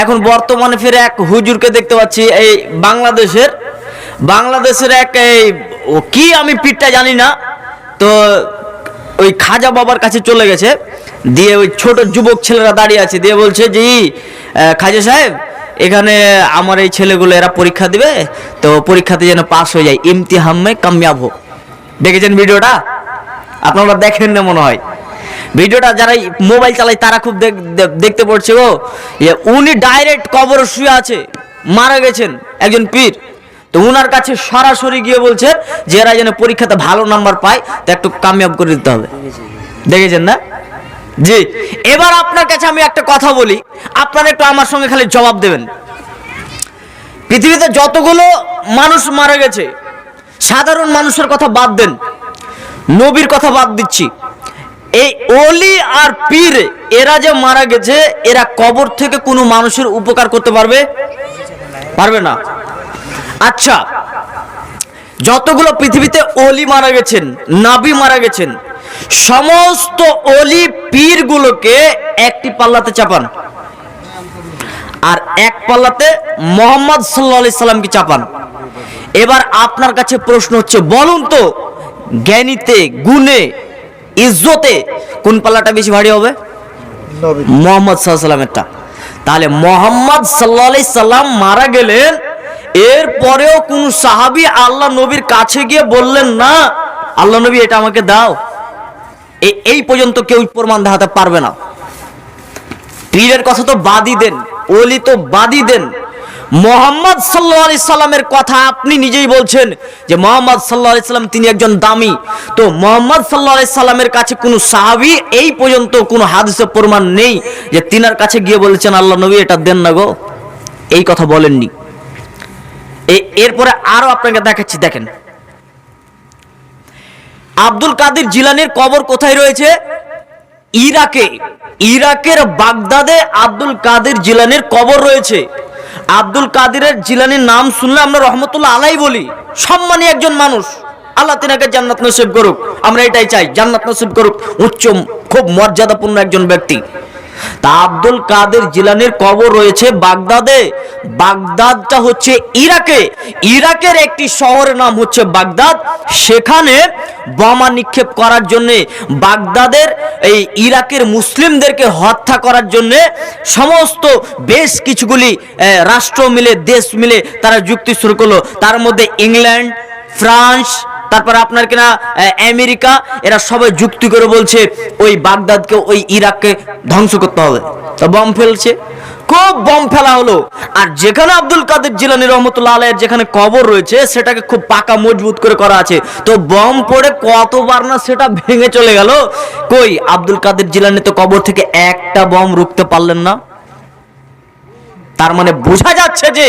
এখন বর্তমানে ফিরে এক হুজুরকে দেখতে পাচ্ছি এই বাংলাদেশের বাংলাদেশের এক এই কি আমি পিঠটা জানি না তো ওই খাজা বাবার কাছে চলে গেছে দিয়ে ওই ছোট যুবক ছেলেরা দাঁড়িয়ে আছে দিয়ে বলছে যে "ই, খাজা সাহেব এখানে আমার এই ছেলেগুলো এরা পরীক্ষা দিবে তো পরীক্ষাতে যেন পাস হয়ে যায় ইমতিহামে কামিয়াব দেখেছেন ভিডিওটা? আপনারা দেখেন না মনে হয়। ভিডিওটা যারা মোবাইল চালায় তারা খুব দেখ- দেখতে পড়ছে গো। ইয়ে, উনি ডাইরেক্ট কবর শুয়ে আছে মারা গেছেন একজন পীর। তো উনার কাছে সরাসরি গিয়ে বলছে যে এরা যেন পরীক্ষাতে ভালো নাম্বার পায় তো একটু কামিয়াব করে দিতে হবে। দেখেছেন না? জি। এবার আপনার কাছে আমি একটা কথা বলি আপনারা একটু আমার সঙ্গে খালি জবাব দেবেন। পৃথিবীতে যতগুলো মানুষ মারা গেছে সাধারণ মানুষের কথা বাদ দেন নবীর কথা বাদ দিচ্ছি। এই অলি আর পীর, এরা যে মারা গেছে, এরা কবর থেকে কোনো মানুষের উপকার করতে পারবে? পারবে না। আচ্ছা যতগুলো পৃথিবীতে অলি মারা গেছেন, নাবি মারা গেছেন, সমস্ত অলি পীরগুলোকে একটি পাল্লাতে চাপান। আর এক পাল্লাতে মোহাম্মদ সাল্লা সাল্লামকে চাপান। এবার আপনার কাছে প্রশ্ন হচ্ছে, বলুন তো, জ্ঞানীতে, গুণে ইজ্জতে কোন পাল্লাটা বেশি ভারী হবে? মোহাম্মদ সাল্লামেরটা তাহলে মোহাম্মদ সাল্লাহ সাল্লাম মারা গেলেন এরপরেও কোন সাহাবি আল্লাহ নবীর কাছে গিয়ে বললেন না আল্লাহ নবী এটা আমাকে দাও। এই পর্যন্ত কেউ প্রমাণ দেখাতে পারবে না। পীরের কথা তো বাদই দেন ওলি তো বাদই দেন। মোহাম্মদ সাল্লাহ সাল্লামের কথা আপনি নিজেই বলছেন যে মোহাম্মদ সাল্লাহ সাল্লাম তিনি একজন দামি। তো মোহাম্মদ সাল্লাহ সাল্লামের কাছে কোনো সাহাবি এই পর্যন্ত কোনো হাদিসে প্রমাণ নেই যে তিনার কাছে গিয়ে বলেছেন, আল্লাহ নবী, এটা দেন না গো। এই কথা বলেননি। এরপরে আরও আপনাকে দেখাচ্ছি, দেখেন। আব্দুল কাদের জিলানির কবর কোথায় রয়েছে? ইরাকে। ইরাকের বাগদাদে আব্দুল কাদের জিলানির কবর রয়েছে। আব্দুল কাদিরের জিলানির নাম শুনলে আমরা রহমতুল্লাহ আলাই বলি। সম্মানী একজন মানুষ। আল্লাহ তিনাকে জান্নাত নসিব করুক। আমরা এটাই চাই, জান্নাত নসিব করুক। উচ্চ, খুব মর্যাদাপূর্ণ একজন ব্যক্তি। তা আব্দুল কাদের জিলানির কবর রয়েছে বাগদাদে। বাগদাদটা হচ্ছে ইরাকে। ইরাকের একটি শহরের নাম হচ্ছে বাগদাদ। সেখানে বোমা নিক্ষেপ করার জন্য বাগদাদের এই ইরাকের মুসলিমদেরকে হত্যা করার জন্য সমস্ত বেশ কিছুগুলি রাষ্ট্র মিলে, দেশ মিলে তারা যুক্তি শুরু করল। তার মধ্যে ইংল্যান্ড, ফ্রান্স তারপর আপনার কিনা আমেরিকা, এরা সবাই যুক্তি করে বলছে, ওই বাগদাদকে, ওই ইরাককে ধ্বংস করতে হবে। তো বম ফেলছে। খুব বম ফেলা হলো। আর যেখানে আব্দুল কাদের জিলানি রহমতুল্লাহ আলাইয়ের যেখানে কবর রয়েছে, সেটাকে খুব পাকা মজবুত করে করা আছে। তো বম পড়ে কতবার না সেটা ভেঙে চলে গেল। কই, আব্দুল কাদের জিলানি তো কবর থেকে একটা বম রুখতে পারলেন না। তার মানে বোঝা যাচ্ছে যে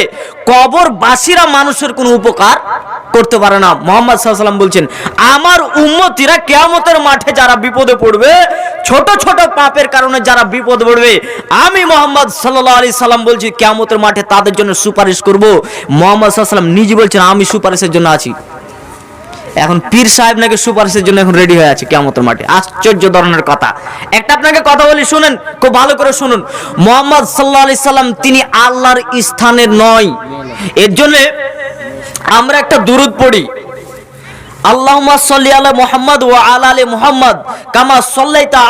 কবরবাসীরা মানুষের কোনো উপকার করতে পারে না। মোহাম্মদ সাল্লাম বলছেন, আমার উম্মতিরা কেয়ামতের মাঠে যারা বিপদে পড়বে, ছোট ছোট পাপের কারণে যারা বিপদ পড়বে, আমি মোহাম্মদ সাল্লাহ আলি সাল্লাম বলছি, কেয়ামতের মাঠে তাদের জন্য সুপারিশ করব। মোহাম্মদ সাল্লাম নিজে বলছেন, আমি সুপারিশের জন্য আছি। এখন পীর সাহেব নাকি সুপারিশের জন্য এখন রেডি হয়ে আছে কেমতের মাঠে। আশ্চর্য ধরনের কথা। একটা আপনাকে কথা বলি, শুনেন, খুব ভালো করে শুনুন। মোহাম্মদ সাল্লাহ আলি সাল্লাম তিনি আল্লাহর স্থানের নয়। এর জন্য আমরা একটা দুরুদ পড়ি। আলা ওয়া আলা কামা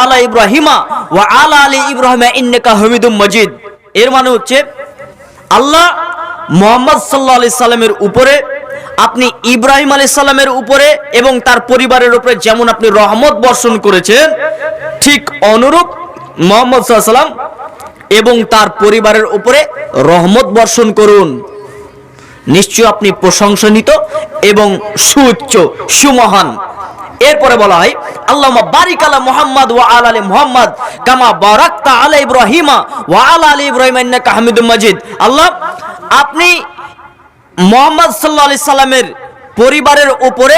আলা ইব্রাহিমা আলা এর মানে হচ্ছে, আল্লাহ মোহাম্মদ উপরে, আপনি ইব্রাহিম আলী সাল্লামের উপরে এবং তার পরিবারের উপরে যেমন আপনি রহমত বর্ষণ করেছেন, ঠিক অনুরূপ মোহাম্মদ এবং তার পরিবারের উপরে রহমত বর্ষণ করুন। নিশ্চয় আপনি প্রশংসনিত এবং সুউচ্চ, সুমহান। এরপরে বলা হয় আল্লাহ বারিক আলা মুহাম্মদ ওয়া আলা আলি মুহাম্মদ কামা বারাকতা আলা ইব্রাহিমা ওয়া আলা আলি ইব্রাহিম ইন্নাকা হামিদুম মাজিদ। আল্লাহ, আপনি মোহাম্মদ সাল্লাল্লাহু আলাইহি সাল্লামের পরিবারের উপরে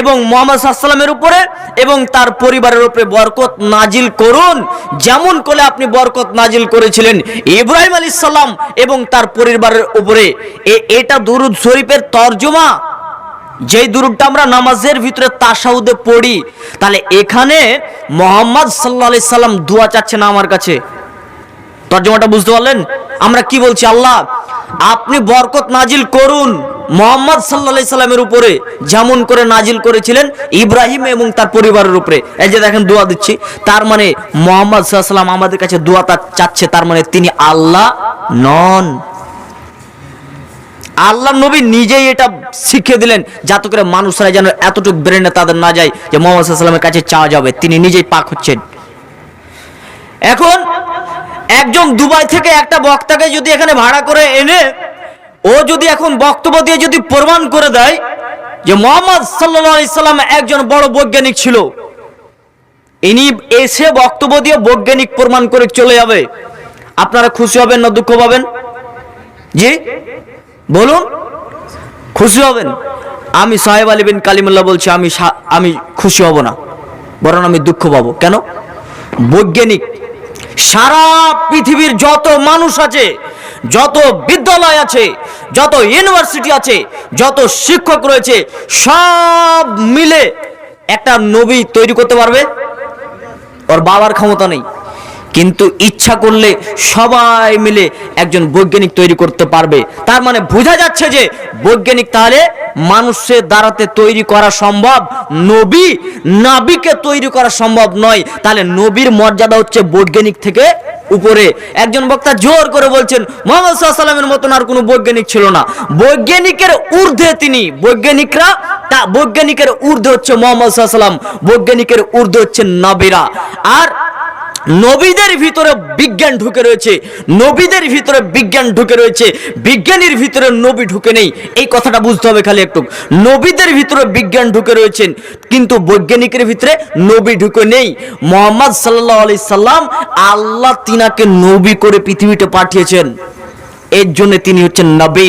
এবং মোহাম্মদ সাল্লামের উপরে এবং তার পরিবারের উপরে বরকত নাজিল করুন। যেমন করে আপনি বরকত নাজিল করেছিলেন ইব্রাহিম আলী সাল্লাম এবং তার পরিবারের উপরে। এটা দুরুদ শরীফের তর্জমা। যেই দুরুদটা আমরা নামাজের ভিতরে তাসাউদে পড়ি, তাহলে এখানে মোহাম্মদ সাল্লাহ আলি সাল্লাম দোয়া চাচ্ছে না আমার কাছে। তর্জমাটা বুঝতে পারলেন? আমরা কি বলছি? আল্লাহ, আপনি বরকত নাজিল করুন। মোহাম্মদ সাল্লা সাল্লামের উপরে যেমন করে নাজিল করেছিলেন ইব্রাহিম এবং তার পরিবারের উপরে। এই যে দেখেন দোয়া দিচ্ছি। তার মানে মোহাম্মদ সাল্লাম আমাদের কাছে দোয়া তা চাচ্ছে, তার মানে তিনি আল্লাহ নন। আল্লাহ নবী নিজেই এটা শিখিয়ে দিলেন, যাতে করে মানুষরা যেন এতটুকু ব্রেনে তাদের না যায় যে মোহাম্মদ সাল্লামের কাছে চাওয়া যাবে। তিনি নিজেই পাক হচ্ছেন। এখন একজন দুবাই থেকে একটা বক্তাকে যদি এখানে ভাড়া করে এনে ও যদি এখন বক্তব্য দিয়ে যদি প্রমাণ করে দেয় যে মোহাম্মদ সাল্লাম একজন বড় বৈজ্ঞানিক ছিল, ইনি এসে বক্তব্য দিয়ে বৈজ্ঞানিক প্রমাণ করে চলে যাবে। আপনারা খুশি হবেন না দুঃখ পাবেন? জি? বলুন। খুশি হবেন? আমি সাহেব আলী বিন কালিমুল্লাহ বলছি, আমি আমি খুশি হব না। বরং আমি দুঃখ পাবো। কেন? বৈজ্ঞানিক, সারা পৃথিবীর যত মানুষ আছে, যত বিদ্যালয় আছে যত ইউনিভার্সিটি আছে, যত শিক্ষক রয়েছে, সব মিলে একটা নবী তৈরি করতে পারবে। ওর বাবার ক্ষমতা নেই। কিন্তু ইচ্ছা করলে সবাই মিলে একজন বৈজ্ঞানিক তৈরি করতে পারবে। তার মানে বোঝা যাচ্ছে যে বৈজ্ঞানিক তাহলে মানুষের দ্বারাতে তৈরি করা সম্ভব নবী, নাবিকে তৈরি করা সম্ভব নয়। তাহলে নবীর মর্যাদা হচ্ছে বৈজ্ঞানিক থেকে উপরে একজন বক্তা জোর করে বলছেন, মোহাম্মদ সাল্লামের মতন আর কোনো বৈজ্ঞানিক ছিল না। বৈজ্ঞানিকের ঊর্ধ্বে তিনি, বৈজ্ঞানিকরা, তা বৈজ্ঞানিকের ঊর্ধ্বে হচ্ছে মোহাম্মদ সাল্লাম বৈজ্ঞানিকের ঊর্ধ্বে হচ্ছেন নবীরা। আর নবীদের ভিতরে বিজ্ঞান ঢুকে রয়েছে, নবীদের ভিতরে বিজ্ঞান ঢুকে রয়েছে, বিজ্ঞানীর ভিতরে নবী ঢুকে নেই। এই কথাটা বুঝতে হবে খালি একটু। নবীদের ভিতরে বিজ্ঞান ঢুকে রয়েছেন কিন্তু বৈজ্ঞানিকের ভিতরে নবী ঢুকে নেই। মোহাম্মদ সাল্লাহ আলি সাল্লাম আল্লাহ তিনাকে নবী করে পৃথিবীতে পাঠিয়েছেন। এর জন্য তিনি হচ্ছেন নবী।